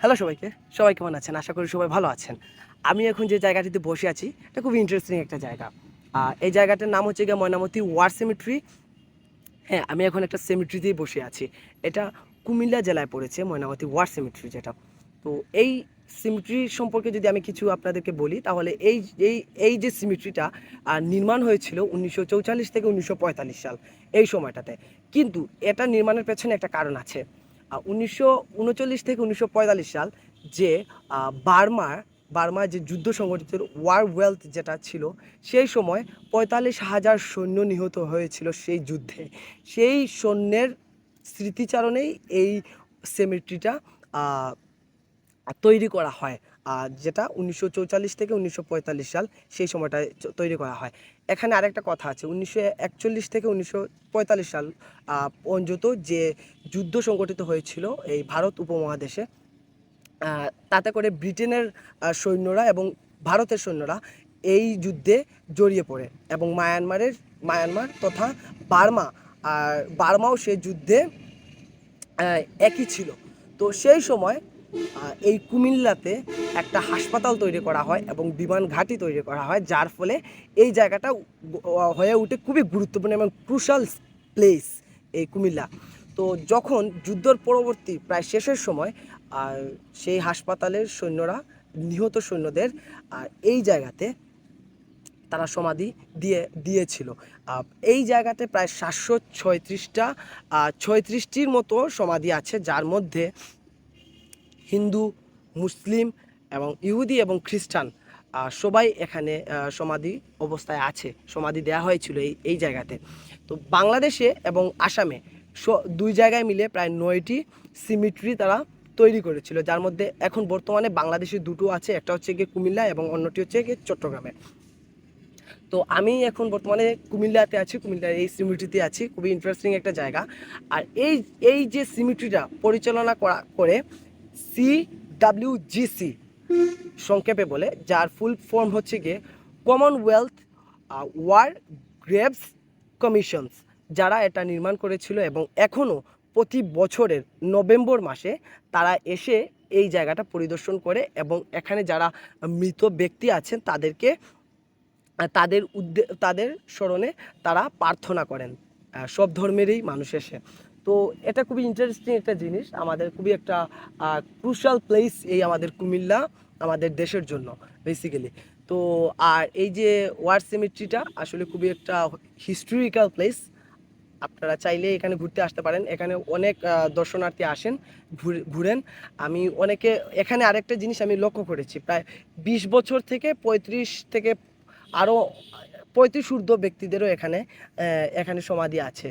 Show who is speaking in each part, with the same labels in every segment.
Speaker 1: Hello সবাইকে। সবাই কেমন আছেন? আশা করি সবাই ভালো আছেন। আমি এখন যে জায়গাটিতে বসে আছি, এটা খুব ইন্টারেস্টিং একটা জায়গা। এই জায়গাটার নাম হচ্ছে গিয়ে ময়নামতি ওয়ার সেমিট্রি হ্যাঁ আমি এখন একটা সেমিট্রিতেই বসে আছি। এটা কুমিল্লা জেলায় পড়েছে ময়নামতি ওয়ার সেমিট্রি যেটা। তো এই সিমিট্রি সম্পর্কে যদি আমি কিছু আপনাদেরকে বলি, তাহলে এই এই এই যে সিমিট্রিটা নির্মাণ হয়েছিল উনিশশো থেকে উনিশশো পঁয়তাল্লিশ সাল, এই সময়টাতে। কিন্তু এটা নির্মাণের পেছনে একটা কারণ আছে। উনিশশো উনচল্লিশ থেকে উনিশশো পঁয়তাল্লিশ সাল যে বার্মা বার্মার যে যুদ্ধ সংগঠিত ওয়ার ওয়েলথ যেটা ছিল, সেই সময় পঁয়তাল্লিশ হাজার সৈন্য নিহত হয়েছিল সেই যুদ্ধে। সেই সৈন্যের স্মৃতিচারণেই এই সেমিট্রিটা তৈরি করা হয়। আহ, যেটা উনিশশো থেকে উনিশশো পঁয়তাল্লিশ সাল সেই সময়টায় তৈরি করা হয়। এখানে আরেকটা কথা আছে উনিশশো একচল্লিশ থেকে উনিশশো পঁয়তাল্লিশ সাল পর্যন্ত যে যুদ্ধ সংগঠিত হয়েছিল এই ভারত উপমহাদেশে তাতে করে ব্রিটেনের সৈন্যরা এবং ভারতের সৈন্যরা এই যুদ্ধে জড়িয়ে পড়ে এবং মায়ানমারের মায়ানমার তথা বার্মা আর বার্মাও সেই যুদ্ধে একই ছিল। তো সেই সময় এই কুমিল্লাতে একটা হাসপাতাল তৈরি করা হয় এবং বিমান ঘাঁটি তৈরি করা হয়, যার ফলে এই জায়গাটা হয়ে ওঠে খুবই গুরুত্বপূর্ণ এবং ক্রুশাল প্লেস এই কুমিল্লা। তো যখন যুদ্ধর পরবর্তী প্রায় শেষের সময় সেই হাসপাতালের সৈন্যরা, নিহত সৈন্যদের এই জায়গাতে তারা সমাধি দিয়ে, দিয়েছিল। এই জায়গাতে প্রায় সাতশো ছয়ত্রিশটা ছয়ত্রিশটির মতো সমাধি আছে, যার মধ্যে হিন্দু, মুসলিম এবং ইহুদি এবং খ্রিস্টান সবাই এখানে সমাধি অবস্থায় আছে। সমাধি দেওয়া হয়েছিল এই এই জায়গাতে। তো বাংলাদেশে এবং আসামে দুই জায়গায় মিলে প্রায় নয়টি সিমিট্রি তারা তৈরি করেছিল, যার মধ্যে এখন বর্তমানে বাংলাদেশে দুটো আছে, একটা হচ্ছে গিয়ে কুমিল্লা এবং অন্যটি হচ্ছে গিয়ে চট্টগ্রামে। তো আমি এখন বর্তমানে কুমিল্লাতে আছি, কুমিল্লার এই সিমিট্রিতে আছি, খুবই ইন্টারেস্টিং একটা জায়গা। আর এই এই যে সিমিট্রিটা পরিচালনা করা, করে সি ডাব্লিউজিসি সংক্ষেপে বলে, যার ফুল ফর্ম হচ্ছে গিয়ে কমনওয়েলথ ওয়ার গ্রেভস কমিশনস যারা এটা নির্মাণ করেছিল এবং এখনও প্রতি বছরের নভেম্বর মাসে তারা এসে এই জায়গাটা পরিদর্শন করে এবং এখানে যারা মৃত ব্যক্তি আছেন তাদেরকে, তাদের উদ্দে, তাদের স্মরণে তারা প্রার্থনা করেন। সব ধর্মেরই মানুষ এসে। তো এটা খুবই ইন্টারেস্টিং একটা জিনিস, আমাদের খুবই একটা ক্রুশাল প্লেস এই আমাদের কুমিল্লা, আমাদের দেশের জন্য বেসিক্যালি তো, আর এই যে ওয়ার সিমিট্রিটা আসলে খুবই একটা হিস্টোরিক্যাল প্লেস আপনারা চাইলে এখানে ঘুরতে আসতে পারেন। এখানে অনেক দর্শনার্থী আসেন ঘুরেন। আমি অনেকে, এখানে আরেকটা জিনিস আমি লক্ষ্য করেছি, প্রায় বিশ বছর থেকে পঁয়ত্রিশ থেকে আরও পঁয়ত্রিশ ঊর্ধ্ব ব্যক্তিদেরও এখানে এখানে সমাধি আছে।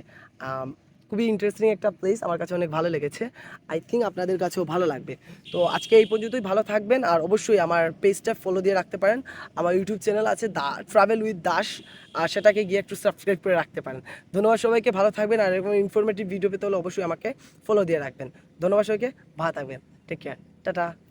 Speaker 1: খুবই ইন্টারেস্টিং একটা প্লেস আমার কাছে অনেক ভালো লেগেছে। আই থিঙ্ক আপনাদের কাছেও ভালো লাগবে। তো আজকে এই পর্যন্তই, ভালো থাকবেন, আর অবশ্যই আমার পেজটা ফলো দিয়ে রাখতে পারেন। আমার ইউটিউব চ্যানেল আছে দা ট্রাভেল উইথ দাস, আর সেটাকে গিয়ে একটু সাবস্ক্রাইব করে রাখতে পারেন। ধন্যবাদ সবাইকে, ভালো থাকবেন, আর এরকম ইনফরমেটিভ ভিডিও পেতে হলে অবশ্যই আমাকে ফলো দিয়ে রাখবেন। ধন্যবাদ সবাইকে, ভালো থাকবেন। Take care tata.